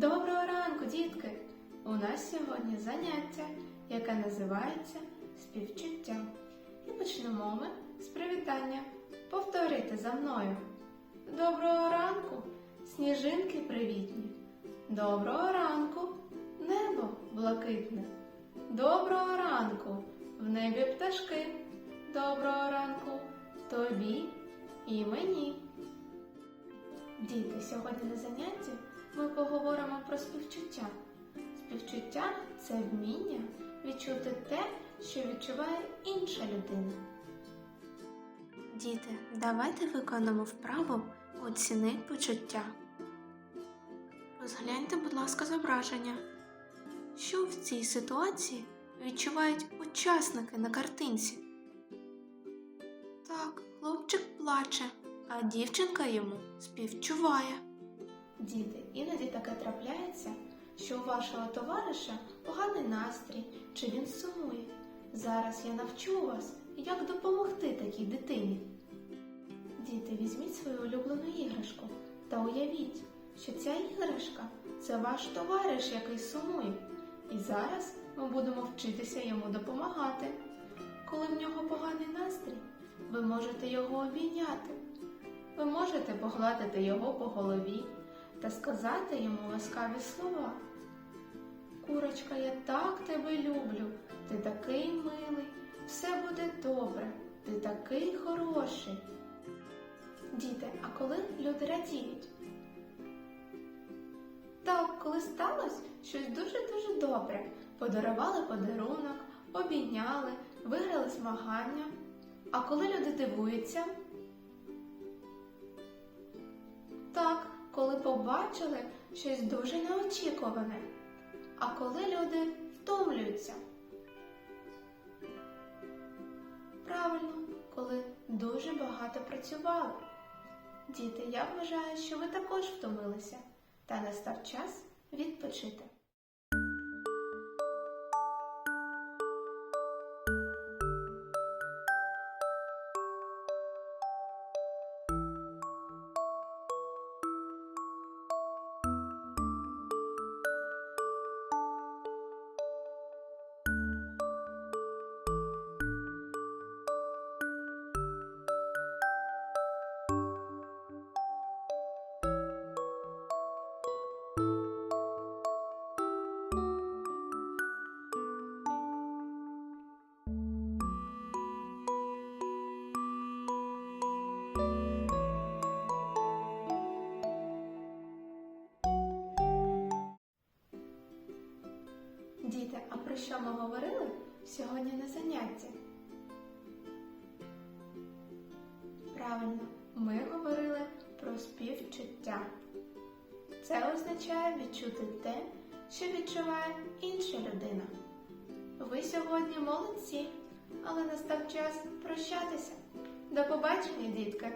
Доброго ранку, дітки! У нас сьогодні заняття, яке називається співчуття. І почнемо ми з привітання. Повторити за мною. Доброго ранку, сніжинки привітні. Доброго ранку, небо блакитне. Доброго ранку, в небі пташки. Доброго ранку тобі і мені. Діти, сьогодні на занятті ми поговоримо про співчуття. Співчуття це вміння відчути те, що відчуває інша людина. Діти, давайте виконаємо вправу оціни почуття. Розгляньте, будь ласка, зображення. Що в цій ситуації відчувають учасники на картинці? Так, хлопчик плаче, а дівчинка йому співчуває. Діти, іноді таке трапляється, що у вашого товариша поганий настрій чи він сумує. Зараз я навчу вас, як допомогти такій дитині. Діти, візьміть свою улюблену іграшку та уявіть, що ця іграшка це ваш товариш, який сумує. І зараз ми будемо вчитися йому допомагати. Коли в нього поганий настрій, ви можете його обійняти. Ви можете погладити його по голові та сказати йому ласкаві слова. Курочка, я так тебе люблю, ти такий милий, все буде добре, ти такий хороший. Діти, а коли люди радіють? Так, коли сталося щось дуже-дуже добре. Подарували подарунок, обійняли, виграли змагання. А коли люди дивуються? Так, коли побачили щось дуже неочікуване. А коли люди втомлюються? Правильно, коли дуже багато працювали. Діти, я вважаю, що ви також втомилися, та настав час відпочити. Діти, а про що ми говорили сьогодні на занятті? Правильно, ми говорили про співчуття. Це означає відчути те, що відчуває інша людина. Ви сьогодні молодці, але настав час прощатися. До побачення, дітки!